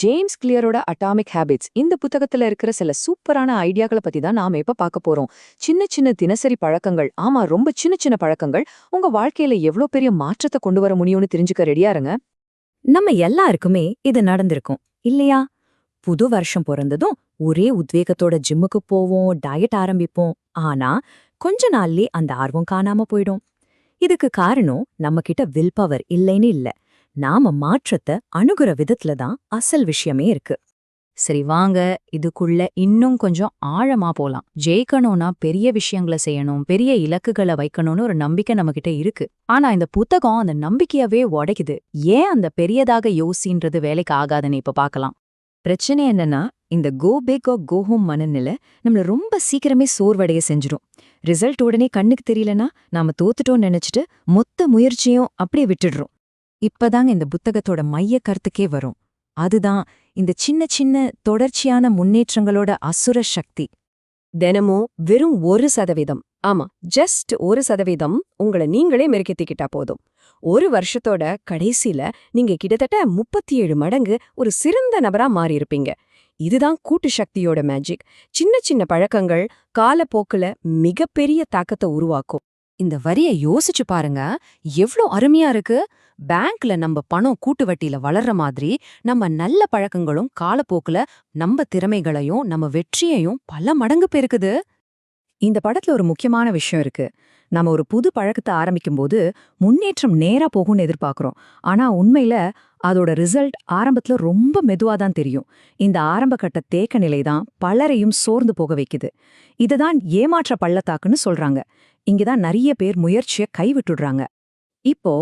James கிளியரோட atomic habits இந்த புத்தகத்துல இருக்கிற சில சூப்பரான ஐடியாக்களை பத்தி தான் நாம இப்ப பார்க்க போறோம். சின்ன சின்ன தினசரி பழக்கங்கள் ஆமா ரொம்ப சின்ன சின்ன பழக்கங்கள் உங்க வாழ்க்கையில எவ்ளோ பெரிய மாற்றத்தை கொண்டு வர முடியும்னு தெரிஞ்சுக்க ரெடியா இருங்க. நம்ம எல்லாருக்குமே இது நடந்திருக்கும் இல்லையா? புது வருஷம் பிறந்ததும் ஒரே உத்வேகத்தோட ஜிம்முக்கு போவோம் டயட் ஆரம்பிப்போம் ஆனா கொஞ்ச நாள்லயே அந்த ஆர்வம் காணாம போயிடும். இதுக்கு காரணம் நம்ம கிட்ட வில் பவர் இல்லைன்னு இல்ல. நாம மாற்றத்தை அணுகுற விதத்துல தான் அசல் விஷயமே இருக்கு. சரி வாங்க. இதுக்குள்ள இன்னும் கொஞ்சம் ஆழமா போலாம். ஜெயிக்கணும்னா பெரிய விஷயங்களை செய்யணும் பெரிய இலக்குகளை வைக்கணும்னு ஒரு நம்பிக்கை நம்மகிட்ட இருக்கு. ஆனா இந்த புத்தகம் அந்த நம்பிக்கையவே உடைக்குது. ஏன் அந்த பெரியதாக யோசின்றது வேலைக்கு ஆகாதுன்னு இப்ப பாக்கலாம். பிரச்சனை என்னன்னா இந்த go back or go home மனநிலை நம்மள ரொம்ப சீக்கிரமே சோர்வடைய செஞ்சிரும். ரிசல்ட் உடனே கண்ணுக்கு தெரியலனா நாம தோத்துட்டோம்னு நினைச்சிட்டு மொத்த முயற்சியும் அப்படியே விட்டுடுறோம். இப்பதாங்க இந்த புத்தகத்தோட மைய கருத்துக்கே வரும். அதுதான் இந்த சின்ன சின்ன தொடர்ச்சியான முன்னேற்றங்களோட அசுர சக்தி. தினமும் வெறும் ஒரு சதவீதம். ஆமா ஜஸ்ட் ஒரு சதவீதம் உங்களை நீங்களே மெருக்கெத்திக்கிட்டா போதும். ஒரு வருஷத்தோட கடைசியில நீங்க கிட்டத்தட்ட முப்பத்தி ஏழு மடங்கு ஒரு சிறந்த நபரா மாறியிருப்பீங்க. இதுதான் கூட்டு சக்தியோட மேஜிக் சின்ன சின்ன பழக்கங்கள் காலப்போக்குல மிகப்பெரிய தாக்கத்தை உருவாக்கும். இந்த வரிய யோசிச்சு பாருங்க. எவ்ளோ அருமையா இருக்கு. பேங்க்ல நம்ம பணம் கூட்டு வட்டியில வளர்ற மாதிரி நம்ம நல்ல பழக்கங்களும் காலப்போக்குல நம்ம திறமைகளையும் நம்ம வெற்றியையும் பல மடங்கு பெருக்குது. இந்த படத்துல ஒரு முக்கியமான விஷயம் இருக்கு. நம்ம ஒரு புது பழக்கத்தை ஆரம்பிக்கும்போது முன்னேற்றம் நேரா போகும்னு எதிர்பார்க்கறோம். ஆனா உண்மையில அதோட ரிசல்ட் ஆரம்பத்துல ரொம்ப மெதுவா தான் தெரியும். இந்த ஆரம்பகட்ட தேக்க நிலை தான் பலரையும் சோர்ந்து போக வைக்குது. இதுதான் ஏமாற்ற பள்ளத்தாக்குன்னு சொல்றாங்க. இங்கதான் நிறைய பேர் முயற்சிய கைவிட்டுடுறாங்க. இப்போ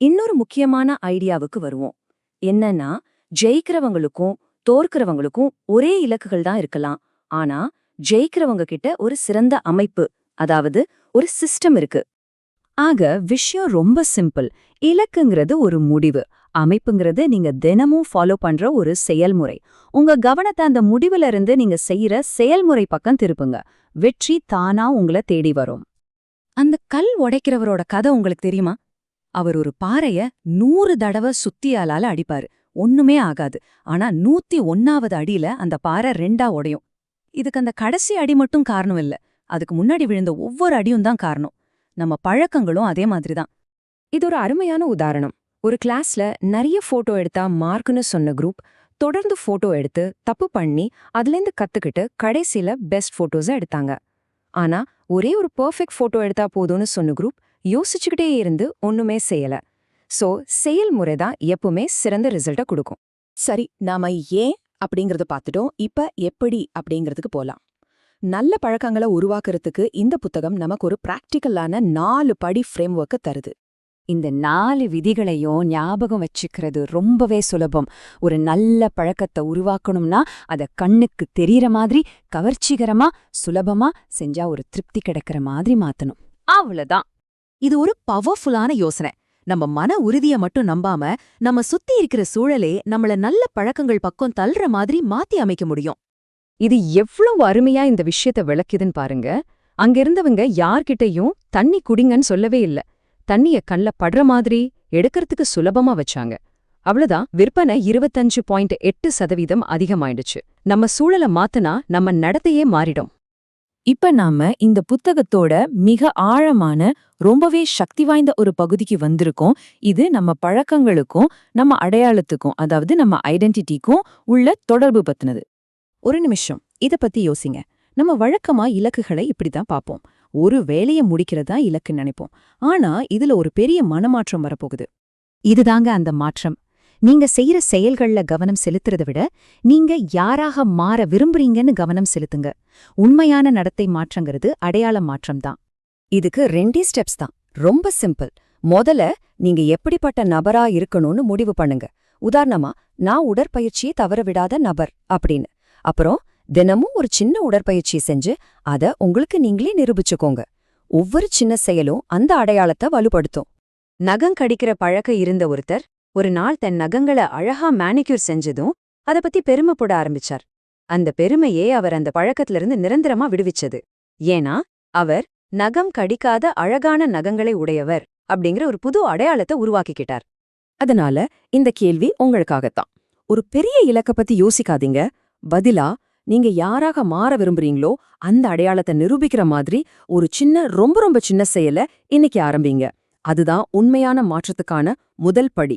இன்னொரு முக்கியமான ஐடியாவுக்கு வருவோம். என்னன்னா ஜெயிக்கிறவங்களுக்கும் தோற்கிறவங்களுக்கும் ஒரே இலக்குகள் தான் இருக்கலாம். ஆனா ஜெயிக்கிறவங்க கிட்ட ஒரு சிறந்த அமைப்பு அதாவது ஒரு சிஸ்டம் இருக்கு. ஆக விஷயம் ரொம்ப சிம்பிள் இலக்குங்கிறது ஒரு முடிவு. அமைப்புங்கிறது நீங்க தினமும் ஃபாலோ பண்ற ஒரு செயல்முறை. உங்க கவனத்தை அந்த முடிவுல இருந்து நீங்க செய்யற செயல்முறை பக்கம் திருப்புங்க. வெற்றி தானா உங்கள தேடி வரும். அந்த கல் உடைக்கிறவரோட கதை உங்களுக்கு தெரியுமா? அவர் ஒரு பாறைய நூறு தடவை சுத்தியாலால அடிப்பாரு. ஒண்ணுமே ஆகாது. ஆனா நூத்தி ஒன்னாவது அடியில அந்த பாறை ரெண்டா உடையும். இதுக்கு அந்த கடைசி அடி மட்டும் காரணம் இல்ல. அதுக்கு முன்னாடி விழுந்த ஒவ்வொரு அடியும் தான் காரணம். நம்ம பழக்கங்களும் அதே மாதிரி தான். இது ஒரு அருமையான உதாரணம். ஒரு கிளாஸ்ல நிறைய போட்டோ எடுத்தா மார்க்னு சொன்ன குரூப் தொடர்ந்து போட்டோ எடுத்து தப்பு பண்ணி அதுலேருந்து கத்துக்கிட்டு கடைசியில பெஸ்ட் போட்டோஸை எடுத்தாங்க. ஆனா ஒரே ஒரு பெர்ஃபெக்ட் ஃபோட்டோ எடுத்தா போதும்னு சொன்ன குரூப் யோசிச்சுக்கிட்டே இருந்து ஒன்றுமே செய்யல. சோ செயல்முறை தான் எப்பவுமே சிறந்த ரிசல்ட்டை கொடுக்கும். சரி நாம ஏன் அப்படிங்கறத பார்த்துட்டோம். இப்ப எப்படி அப்படிங்கிறதுக்கு போலாம். நல்ல பழக்கங்களை உருவாக்குறதுக்கு இந்த புத்தகம் நமக்கு ஒரு பிராக்டிக்கலான நாலு படி ஃப்ரேம் ஒர்க்கை தருது. இந்த நாலு விதிகளையும் ஞாபகம் வச்சுக்கிறது ரொம்பவே சுலபம். ஒரு நல்ல பழக்கத்தை உருவாக்கணும்னா அத கண்ணுக்கு தெரியற மாதிரி கவர்ச்சிகரமா சுலபமா செஞ்சா ஒரு திருப்தி கிடைக்கிற மாதிரி மாத்தணும். அவ்வளவுதான். இது ஒரு பவர்ஃபுல்லான யோசனை. நம்ம மன உறுதிய மட்டும் நம்பாம நம்ம சுத்தி இருக்கிற சூழலே நம்மள நல்ல பழக்கங்கள் பக்கம் தள்ளுற மாதிரி மாத்தி அமைக்க முடியும். இது எவ்வளவு அருமையா இந்த விஷயத்த விளக்குதுன்னு பாருங்க. அங்க இருந்தவங்க யார்கிட்டயும் தண்ணி குடிங்கன்னு சொல்லவே இல்ல. தண்ணிய கண்ல படுற மாதிரி எடுக்கறதுக்கு சுலபமா வச்சாங்க. அவ்வளவுதான் விற்பனை இருபத்தஞ்சு பாயிண்ட் எட்டு சதவீதம் அதிகமாயிடுச்சு. நம்ம சூழலை மாத்துனா நம்ம நடத்தையே மாறிடும். இப்ப நாம இந்த புத்தகத்தோட மிக ஆழமான ரொம்பவே சக்தி வாய்ந்த ஒரு பகுதிக்கு வந்திருக்கோம். இது நம்ம பழக்கங்களுக்கும் நம்ம அடையாளத்துக்கும் அதாவது நம்ம ஐடென்டிட்டிக்கும் உள்ள தொடர்பு பத்தினது. ஒரு நிமிஷம். இத பத்தி யோசிங்க. நம்ம வழக்கமா இலக்குகளை இப்படிதான் பார்ப்போம். ஒரு வேலையை முடிக்கிறதா இலக்குன்னு நினைப்போம். ஆனா இதுல ஒரு பெரிய மனமாற்றம் வரப்போகுது. இதுதாங்க அந்த மாற்றம். நீங்க செய்யற செயல்கள்ல கவனம் செலுத்துறத விட நீங்க யாராக மாற விரும்புறீங்கன்னு கவனம் செலுத்துங்க. உண்மையான நடத்தை மாற்றங்கிறது அடையாள மாற்றம்தான். இதுக்கு ரெண்டே ஸ்டெப்ஸ் தான். ரொம்ப சிம்பிள். முதல்ல நீங்க எப்படிப்பட்ட நபரா இருக்கணும்னு முடிவு பண்ணுங்க. உதாரணமா நான் உடற்பயிற்சியை தவற விடாத நபர் அப்படின்னு. அப்புறம் தினமும் ஒரு சின்ன உடற்பயிற்சி செஞ்சு அத உங்களுக்கு நீங்களே நிரூபிச்சுக்கோங்க. ஒவ்வொரு சின்ன செயலும் அந்த அடையாளத்தை வலுப்படுத்தும். நகம் கடிக்கிற பழக்கம் இருந்த ஒருத்தர் ஒரு நாள் தன் நகங்களை அழகா மேனிக்யூர் செஞ்சதும் அத பத்தி பெருமைப்பட ஆரம்பிச்சார். அந்த பெருமையே அவர் அந்த பழக்கத்திலிருந்து நிரந்தரமா விடுவிச்சது. ஏன்னா அவர் நகம் கடிக்காத அழகான நகங்களை உடையவர் அப்படிங்கிற ஒரு புது அடையாளத்தை உருவாக்கிக்கிட்டார். அதனால இந்த கேள்வி உங்களுக்காகத்தான். ஒரு பெரிய இலக்க பத்தி யோசிக்காதீங்க. பதிலா நீங்க யாராக மாற விரும்புறீங்களோ அந்த அடையாளத்தை நிரூபிக்கிற மாதிரி ஒரு சின்ன ரொம்ப ரொம்ப சின்ன செயல இன்னைக்கு ஆரம்பிங்க. அதுதான் உண்மையான மாற்றத்துக்கான முதல் படி.